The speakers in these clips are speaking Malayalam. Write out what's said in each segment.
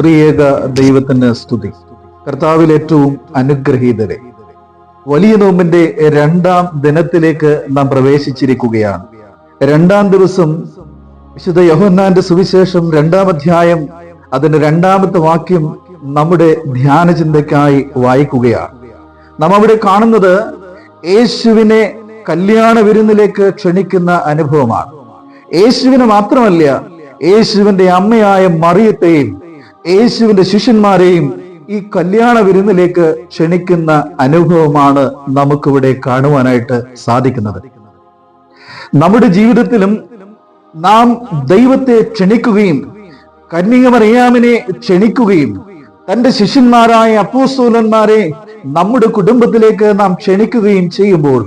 ത്രിയേക ദൈവത്തിന് സ്തുതി. കർത്താവിൽ ഏറ്റവും അനുഗ്രഹീതരെ. വലിയ നോമ്പിന്റെ രണ്ടാം ദിനത്തിലേക്ക് നാം പ്രവേശിച്ചിരിക്കുകയാണ്. രണ്ടാം ദിവസം വിശുദ്ധ യോഹന്നാന്റെ സുവിശേഷം രണ്ടാം അധ്യായം അതിന്റെ രണ്ടാമത്തെ വാക്യം നമ്മുടെ ധ്യാന ചിന്തയ്ക്കായി വായിക്കുകയാണ്. നാം അവിടെ കാണുന്നത് യേശുവിനെ കല്യാണ വിരുന്നിലേക്ക് ക്ഷണിക്കുന്ന അനുഭവമാണ്. യേശുവിനെ മാത്രമല്ല യേശുവിന്റെ അമ്മയായ മറിയത്തെയും യേശുവിന്റെ ശിഷ്യന്മാരെയും ഈ കല്യാണ വിരുന്നിലേക്ക് ക്ഷണിക്കുന്ന അനുഭവമാണ് നമുക്കിവിടെ കാണുവാനായിട്ട് സാധിക്കുന്നത്. നമ്മുടെ ജീവിതത്തിലും നാം ദൈവത്തെ ക്ഷണിക്കുകയും കന്യകമറിയാമിനെ ക്ഷണിക്കുകയും തന്റെ ശിഷ്യന്മാരായ അപ്പോസ്തോലന്മാരെ നമ്മുടെ കുടുംബത്തിലേക്ക് നാം ക്ഷണിക്കുകയും ചെയ്യുമ്പോൾ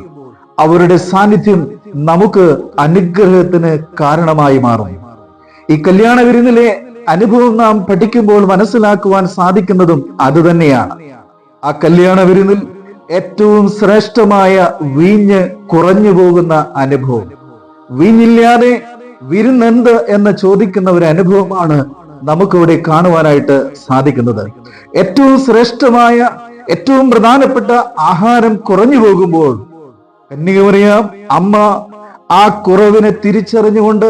അവരുടെ സാന്നിധ്യം നമുക്ക് അനുഗ്രഹത്തിന് കാരണമായി മാറും. ഈ കല്യാണ വിരുന്നിലെ അനുഭവം നാം പഠിക്കുമ്പോൾ മനസ്സിലാക്കുവാൻ സാധിക്കുന്നതും അതുതന്നെയാണ്. ആ കല്യാണ വിരുന്നിൽ ഏറ്റവും ശ്രേഷ്ഠമായ വീഞ്ഞ് കുറഞ്ഞു പോകുന്ന അനുഭവം. വീഞ്ഞില്ലാതെ വിരുന്നെന്ത് എന്ന് ചോദിക്കുന്ന ഒരു അനുഭവമാണ് നമുക്കിവിടെ കാണുവാനായിട്ട് സാധിക്കുന്നത്. ഏറ്റവും ശ്രേഷ്ഠമായ ഏറ്റവും പ്രധാനപ്പെട്ട ആഹാരം കുറഞ്ഞു പോകുമ്പോൾ കന്യകമറിയാം അമ്മ ആ കുറവിനെ തിരിച്ചറിഞ്ഞുകൊണ്ട്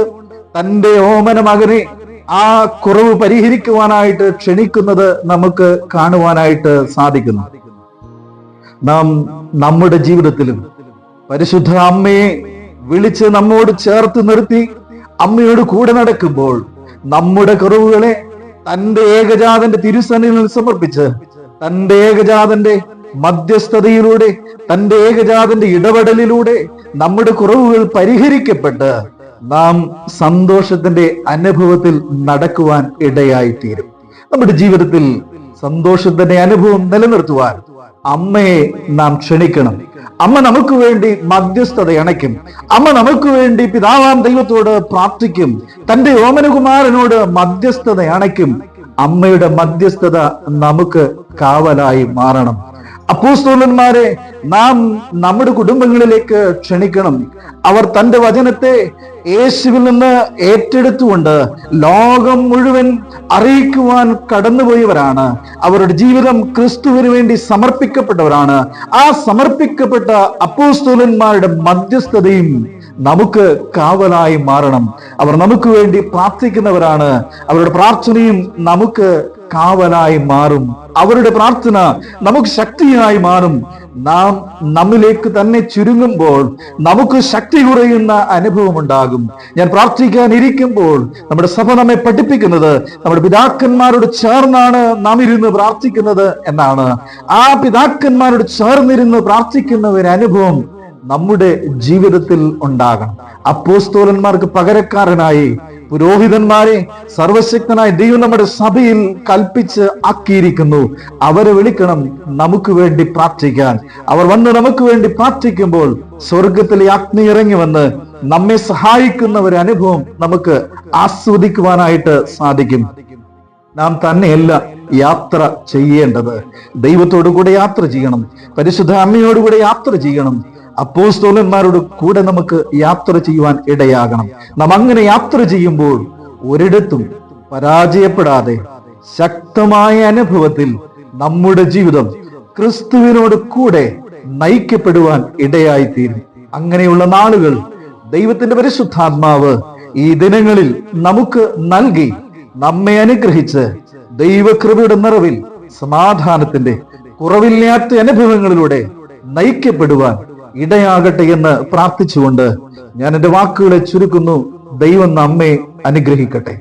തന്റെ ഓമന മകനെ ആ കുറവ് പരിഹരിക്കുവാനായിട്ട് ക്ഷണിക്കുന്നത് നമുക്ക് കാണുവാനായിട്ട് സാധിക്കുന്നു. നാം നമ്മുടെ ജീവിതത്തിലും പരിശുദ്ധ അമ്മയെ വിളിച്ച് നമ്മോട് ചേർത്ത് നിർത്തി അമ്മയോട് കൂടെ നടക്കുമ്പോൾ നമ്മുടെ കുറവുകളെ തന്റെ ഏകജാതന്റെ തിരുസന്നിധിയിൽ സമർപ്പിച്ച് തന്റെ ഏകജാതന്റെ മധ്യസ്ഥതയിലൂടെ തന്റെ ഏകജാതന്റെ ഇടപെടലിലൂടെ നമ്മുടെ കുറവുകൾ പരിഹരിക്കപ്പെട്ട് നാം സന്തോഷത്തിന്റെ അനുഭവത്തിൽ നടക്കുവാൻ ഇടയായി തീരും നമ്മുടെ ജീവിതത്തിൽ സന്തോഷത്തിന്റെ അനുഭവം നിലനിർത്തുവാൻ അമ്മയെ നാം ക്ഷണിക്കണം. അമ്മ നമുക്ക് വേണ്ടി മധ്യസ്ഥത അണയ്ക്കും. അമ്മ നമുക്ക് വേണ്ടി പിതാവാം ദൈവത്തോട് പ്രാർത്ഥിക്കും. തന്റെ ഓമനകുമാരനോട് മധ്യസ്ഥത അണയ്ക്കും. അമ്മയുടെ മധ്യസ്ഥത നമുക്ക് കാവലായി മാറണം. അപ്പോസ്തോലന്മാരെ നാം നമ്മുടെ കുടുംബങ്ങളിലേക്ക് ക്ഷണിക്കണം. അവർ തന്റെ വചനത്തെ യേശുവിൽ നിന്ന് ഏറ്റെടുത്തുകൊണ്ട് ലോകം മുഴുവൻ അറിയിക്കുവാൻ കടന്നുപോയവരാണ്. അവരുടെ ജീവിതം ക്രിസ്തുവിന് വേണ്ടി സമർപ്പിക്കപ്പെട്ടവരാണ്. ആ സമർപ്പിക്കപ്പെട്ട അപ്പോസ്തോലന്മാരുടെ മധ്യസ്ഥതയും നമുക്ക് കാവലായി മാറണം. അവർ നമുക്ക് വേണ്ടി പ്രാർത്ഥിക്കുന്നവരാണ്. അവരുടെ പ്രാർത്ഥനയും നമുക്ക് കാവലായി മാറും. അവരുടെ പ്രാർത്ഥന നമുക്ക് ശക്തിയായി മാറും. നാം നമ്മിലേക്ക് തന്നെ ചുരുങ്ങുമ്പോൾ നമുക്ക് ശക്തി കുറയുന്ന അനുഭവം ഉണ്ടാകും. ഞാൻ പ്രാർത്ഥിക്കാൻ ഇരിക്കുമ്പോൾ നമ്മുടെ സഭ നമ്മെ പഠിപ്പിക്കുന്നത് നമ്മുടെ പിതാക്കന്മാരോട് ചേർന്നാണ് നാം ഇരുന്ന് പ്രാർത്ഥിക്കുന്നത് എന്നാണ്. ആ പിതാക്കന്മാരോട് ചേർന്നിരുന്ന് പ്രാർത്ഥിക്കുന്ന ഒരു അനുഭവം നമ്മുടെ ജീവിതത്തിൽ ഉണ്ടാകണം. അപ്പോസ്തോലന്മാർക്ക് പകരക്കാരനായി പുരോഹിതന്മാരെ സർവശക്തനായ ദൈവം നമ്മുടെ സഭയിൽ കൽപ്പിച്ച് ആക്കിയിരിക്കുന്നു. അവരെ വിളിക്കണം നമുക്ക് വേണ്ടി പ്രാർത്ഥിക്കാൻ. അവർ വന്ന് നമുക്ക് വേണ്ടി പ്രാർത്ഥിക്കുമ്പോൾ സ്വർഗത്തിലെ അഗ്നി ഇറങ്ങി വന്ന് നമ്മെ സഹായിക്കുന്ന ഒരു അനുഭവം നമുക്ക് ആസ്വദിക്കുവാനായിട്ട് സാധിക്കും. നാം തന്നെയല്ല യാത്ര ചെയ്യേണ്ടത്. ദൈവത്തോടു കൂടെ യാത്ര ചെയ്യണം. പരിശുദ്ധ അമ്മയോടുകൂടെ യാത്ര ചെയ്യണം. അപ്പോസ്തോലന്മാരോട് കൂടെ നമുക്ക് യാത്ര ചെയ്യുവാൻ ഇടയാകണം. നാം അങ്ങനെ യാത്ര ചെയ്യുമ്പോൾ ഒരിടത്തും പരാജയപ്പെടാതെ ശക്തമായ അനുഭവത്തിൽ നമ്മുടെ ജീവിതം ക്രിസ്തുവിനോട് കൂടെ നയിക്കപ്പെടുവാൻ ഇടയായിത്തീരും. അങ്ങനെയുള്ള നാളുകൾ ദൈവത്തിന്റെ പരിശുദ്ധാത്മാവ് ഈ ദിനങ്ങളിൽ നമുക്ക് നൽകി നമ്മെ അനുഗ്രഹിച്ച് ദൈവകൃപയുടെ നിറവിൽ സമാധാനത്തിന്റെ കുറവില്ലാത്ത അനുഭവങ്ങളിലൂടെ നയിക്കപ്പെടുവാൻ ഇടയാകട്ടെ എന്ന് പ്രാർത്ഥിച്ചുകൊണ്ട് ഞാൻ എന്റെ വാക്കുകളെ ചുരുക്കുന്നു. ദൈവം നമ്മെ അനുഗ്രഹിക്കട്ടെ.